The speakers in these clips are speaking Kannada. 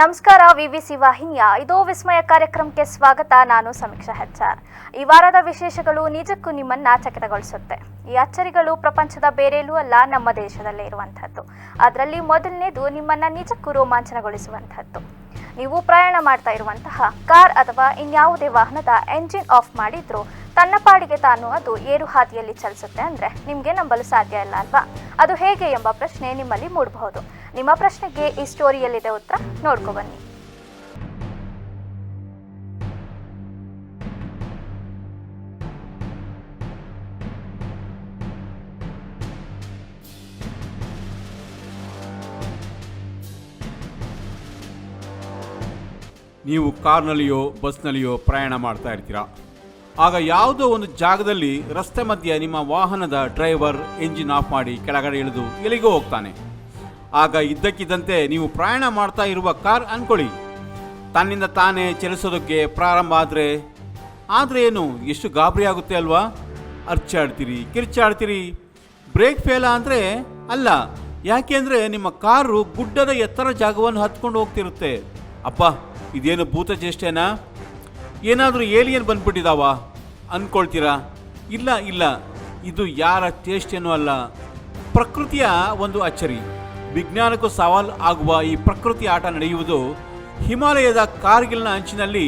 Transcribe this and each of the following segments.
ನಮಸ್ಕಾರ ವಿವಿಸಿ ವಾಹಿನಿಯ ಇದು ವಿಸ್ಮಯ ಕಾರ್ಯಕ್ರಮಕ್ಕೆ ಸ್ವಾಗತ. ನಾನು ಸಮೀಕ್ಷಾ ಹೆಚ್ಆರ್ ಈ ವಾರದ ವಿಶೇಷಗಳು ನಿಜಕ್ಕೂ ನಿಮ್ಮನ್ನ ಚಕಿತಗೊಳಿಸುತ್ತೆ. ಈ ಅಚ್ಚರಿಗಳು ಪ್ರಪಂಚದ ಬೇರೆಲ್ಲೂ ಅಲ್ಲ, ನಮ್ಮ ದೇಶದಲ್ಲೇ ಇರುವಂಥದ್ದು. ಅದರಲ್ಲಿ ಮೊದಲನೇದು ನಿಮ್ಮನ್ನ ನಿಜಕ್ಕೂ ರೋಮಾಂಚನಗೊಳಿಸುವಂಥದ್ದು. ನೀವು ಪ್ರಯಾಣ ಮಾಡ್ತಾ ಇರುವಂತಹ ಕಾರ್ ಅಥವಾ ಇನ್ಯಾವುದೇ ವಾಹನದ ಎಂಜಿನ್ ಆಫ್ ಮಾಡಿದ್ರು ತನ್ನ ಪಾಡಿಗೆ ತಾನು ಅದು ಏರು ಹಾದಿಯಲ್ಲಿ ಚಲಿಸುತ್ತೆ ಅಂದ್ರೆ ನಿಮ್ಗೆ ನಂಬಲು ಸಾಧ್ಯ ಇಲ್ಲ ಅಲ್ವಾ? ಅದು ಹೇಗೆ ಎಂಬ ಪ್ರಶ್ನೆ ನಿಮ್ಮಲ್ಲಿ ಮೂಡಬಹುದು. ನಿಮ್ಮ ಪ್ರಶ್ನೆಗೆ ಈ ಸ್ಟೋರಿಯಲ್ಲಿದೆ ಉತ್ತರ ನೋಡ್ಕೊ ಬನ್ನಿ. ನೀವು ಕಾರ್ನಲ್ಲಿಯೋ, ಬಸ್ನಲ್ಲಿಯೋ ಪ್ರಯಾಣ ಮಾಡ್ತಾ ಇರ್ತೀರಾ? ಆಗ ಯಾವುದೋ ಒಂದು ಜಾಗದಲ್ಲಿ ರಸ್ತೆ ಮಧ್ಯೆ ನಿಮ್ಮ ವಾಹನದ ಡ್ರೈವರ್ ಎಂಜಿನ್ ಆಫ್ ಮಾಡಿ ಕೆಳಗಡೆ ಇಳಿದು ಎಲ್ಲಿಗೋ ಹೋಗ್ತಾನೆ. ಆಗ ಇದ್ದಕ್ಕಿದ್ದಂತೆ ನೀವು ಪ್ರಯಾಣ ಮಾಡ್ತಾ ಇರುವ ಕಾರ್ ಅನ್ಕೊಳ್ಳಿ. ತನ್ನಿಂದ ತಾನೇ ಚಲಿಸೋದಕ್ಕೆ ಪ್ರಾರಂಭ ಆದರೆ ಆದರೆ ಏನು, ಎಷ್ಟು ಗಾಬರಿ ಆಗುತ್ತೆ ಅಲ್ವಾ? ಅರ್ಚಾಡ್ತೀರಿ, ಕಿರ್ಚಾಡ್ತೀರಿ. ಬ್ರೇಕ್ ಫೇಲ ಅಂದರೆ ಅಲ್ಲ ಯಾಕೆಂದರೆ ನಿಮ್ಮ ಕಾರು ಗುಡ್ಡದ ಎತ್ತರ ಜಾಗವನ್ನು ಹತ್ಕೊಂಡು ಹೋಗ್ತಿರುತ್ತೆ. ಅಪ್ಪ, ಇದೇನು ಭೂತ ಚೇಷ್ಟೇನಾ? ಏನಾದರೂ ಏಲಿಯನ್ ಬಂದ್ಬಿಟ್ಟಿದಾವ? ಅಂದ್ಕೊಳ್ತೀರಾ ಇಲ್ಲ ಇಲ್ಲ, ಇದು ಯಾರ ಚೇಷ್ಟೆನೂ ಅಲ್ಲ. ಪ್ರಕೃತಿಯ ಒಂದು ಅಚ್ಚರಿ. ವಿಜ್ಞಾನಕ್ಕೂ ಸವಾಲು ಆಗುವ ಈ ಪ್ರಕೃತಿ ಆಟ ನಡೆಯುವುದು ಹಿಮಾಲಯದ ಕಾರ್ಗಿಲ್ನ ಅಂಚಿನಲ್ಲಿ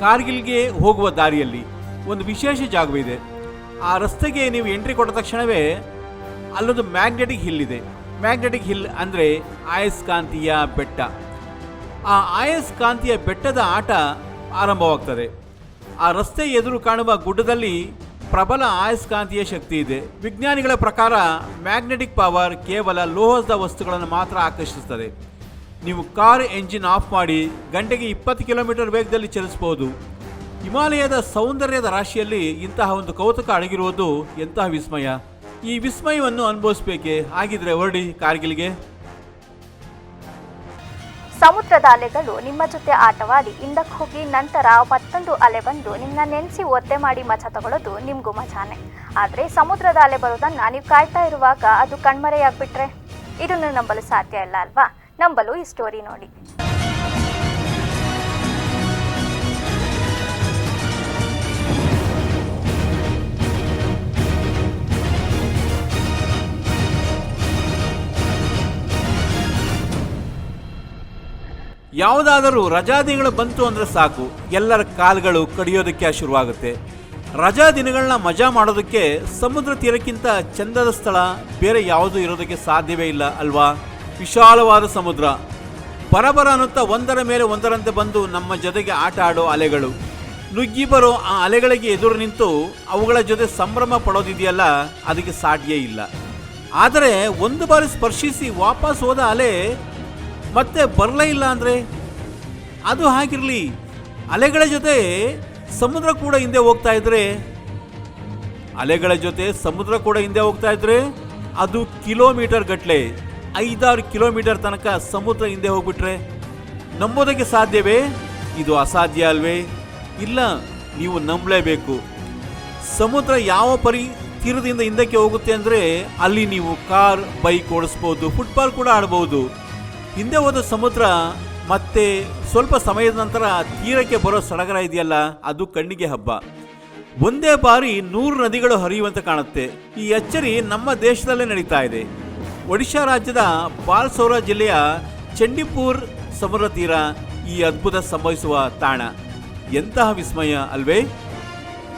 ಕಾರ್ಗಿಲ್ಗೆ ಹೋಗುವ ದಾರಿಯಲ್ಲಿ ಒಂದು ವಿಶೇಷ ಜಾಗವಿದೆ ಆ ರಸ್ತೆಗೆ ನೀವು ಎಂಟ್ರಿ ಕೊಟ್ಟ ತಕ್ಷಣವೇ ಅಲ್ಲೊಂದು ಮ್ಯಾಗ್ನೆಟಿಕ್ ಹಿಲ್ ಇದೆ. ಮ್ಯಾಗ್ನೆಟಿಕ್ ಹಿಲ್ ಅಂದರೆ ಆಯಸ್ಕಾಂತೀಯ ಬೆಟ್ಟ. ಆ ಆಯಸ್ಕಾಂತೀಯ ಬೆಟ್ಟದ ಆಟ ಆರಂಭವಾಗ್ತದೆ. ಆ ರಸ್ತೆ ಎದುರು ಕಾಣುವ ಗುಡ್ಡದಲ್ಲಿ ಪ್ರಬಲ ಆಯಸ್ಕಾಂತೀಯ ಶಕ್ತಿ ಇದೆ. ವಿಜ್ಞಾನಿಗಳ ಪ್ರಕಾರ ಮ್ಯಾಗ್ನೆಟಿಕ್ ಪವರ್ ಕೇವಲ ಲೋಹದ ವಸ್ತುಗಳನ್ನು ಮಾತ್ರ ಆಕರ್ಷಿಸುತ್ತದೆ. ನೀವು ಕಾರ್ ಎಂಜಿನ್ ಆಫ್ ಮಾಡಿ ಗಂಟೆಗೆ ಇಪ್ಪತ್ತು ಕಿಲೋಮೀಟರ್ ವೇಗದಲ್ಲಿ ಚಲಿಸಬಹುದು. ಹಿಮಾಲಯದ ಸೌಂದರ್ಯದ ರಾಶಿಯಲ್ಲಿ ಇಂತಹ ಒಂದು ಕೌತುಕ ಅಡಗಿರುವುದು ಎಂತಹ ವಿಸ್ಮಯ. ಈ ವಿಸ್ಮಯವನ್ನು ಅನುಭವಿಸಬೇಕೆ? ಹಾಗಿದ್ರೆ ಹೊರಡಿ, ಕಾರ್ಗಿಲ್ಗೆ. ಸಮುದ್ರದ ಅಲೆಗಳು ನಿಮ್ಮ ಜೊತೆ ಆಟವಾಡಿ, ಹಿಂದಕ್ಕೆ ಹೋಗಿ ನಂತರ ಮತ್ತೊಂದು ಅಲೆ ಬಂದು ನಿಮ್ಮನ್ನ ನೆನೆಸಿ ಒದ್ದೆ ಮಾಡಿ ಮಜಾ ತಗೊಳ್ಳೋದು ನಿಮಗೂ ಮಜಾನೆ. ಆದರೆ ಸಮುದ್ರದ ಅಲೆ ಬರೋದನ್ನು ನೀವು ಕಾಯ್ತಾ ಇರುವಾಗ ಅದು ಕಣ್ಮರೆಯಾಗ್ಬಿಟ್ರೆ. ಇದನ್ನು ನಂಬಲು ಸಾಧ್ಯ ಇಲ್ಲ ಅಲ್ವಾ? ನಂಬಲು ಈ ಸ್ಟೋರಿ ನೋಡಿ. ಯಾವುದಾದರೂ ರಜಾ ದಿನಗಳು ಬಂತು ಅಂದರೆ ಸಾಕು. ಎಲ್ಲರ ಕಾಲುಗಳು ಕಡಿಯೋದಕ್ಕೆ ಶುರುವಾಗುತ್ತೆ. ರಜಾ ದಿನಗಳನ್ನ ಮಜಾ ಮಾಡೋದಕ್ಕೆ ಸಮುದ್ರ ತೀರಕ್ಕಿಂತ ಚಂದದ ಸ್ಥಳ ಬೇರೆ ಯಾವುದೂ ಇರೋದಕ್ಕೆ ಸಾಧ್ಯವೇ ಇಲ್ಲ ಅಲ್ವಾ? ವಿಶಾಲವಾದ ಸಮುದ್ರ. ಬರಬರ ಅನ್ನುತ್ತಾ ಒಂದರ ಮೇಲೆ ಒಂದರಂತೆ ಬಂದು ನಮ್ಮ ಜೊತೆಗೆ ಆಟ ಆಡೋ ಅಲೆಗಳು. ನುಗ್ಗಿ ಬರೋ ಆ ಅಲೆಗಳಿಗೆ ಎದುರು ನಿಂತು ಅವುಗಳ ಜೊತೆ ಸಂಭ್ರಮ ಪಡೋದಿದೆಯಲ್ಲ, ಅದಕ್ಕೆ ಸಾಧ್ಯ ಇಲ್ಲ. ಆದರೆ ಒಂದು ಬಾರಿ ಸ್ಪರ್ಶಿಸಿ ವಾಪಸ್ ಹೋದ ಅಲೆ ಮತ್ತೆ ಬರಲೇ ಇಲ್ಲ ಅಂದರೆ? ಅದು ಹಾಗಿರಲಿ, ಅಲೆಗಳ ಜೊತೆ ಸಮುದ್ರ ಕೂಡ ಹಿಂದೆ ಹೋಗ್ತಾ ಇದ್ರೆ? ಅಲೆಗಳ ಜೊತೆ ಸಮುದ್ರ ಕೂಡ ಹಿಂದೆ ಹೋಗ್ತಾ ಇದ್ರೆ? ಅದು ಕಿಲೋಮೀಟರ್ ಗಟ್ಟಲೆ ಐದಾರು ಕಿಲೋಮೀಟರ್ ತನಕ ಸಮುದ್ರ ಹಿಂದೆ ಹೋಗ್ಬಿಟ್ರೆ? ನಂಬೋದಕ್ಕೆ ಸಾಧ್ಯವೇ? ಇದು ಅಸಾಧ್ಯ ಅಲ್ವೇ? ಇಲ್ಲ, ನೀವು ನಂಬಲೇಬೇಕು. ಸಮುದ್ರ ಯಾವ ಪರಿ ತೀರದಿಂದ ಹಿಂದಕ್ಕೆ ಹೋಗುತ್ತೆ ಅಂದರೆ ಅಲ್ಲಿ ನೀವು ಕಾರ್, ಬೈಕ್ ಓಡಿಸ್ಬೋದು, ಫುಟ್ಬಾಲ್ ಕೂಡ ಆಡ್ಬೋದು. ಹಿಂದೆ ಹೋದ ಸಮುದ್ರ ಮತ್ತೆ ಸ್ವಲ್ಪ ಸಮಯದ ನಂತರ ತೀರಕ್ಕೆ ಬರೋ ಸಡಗರ ಇದೆಯಲ್ಲ, ಅದು ಕಣ್ಣಿಗೆ ಹಬ್ಬ. ಒಂದೇ ಬಾರಿ ನೂರು ನದಿಗಳು ಹರಿಯುವಂತೆ ಕಾಣುತ್ತೆ. ಈ ಅಚ್ಚರಿ ನಮ್ಮ ದೇಶದಲ್ಲೇ ನಡೀತಾ ಇದೆ. ಒಡಿಶಾ ರಾಜ್ಯದ ಬಾಲ್ಸೋರ ಜಿಲ್ಲೆಯ ಚಂಡಿಪುರ್ ಸಮುದ್ರ ತೀರ ಈ ಅದ್ಭುತ ಸಂಭವಿಸುವ ತಾಣ. ಎಂತಹ ವಿಸ್ಮಯ ಅಲ್ವೇ?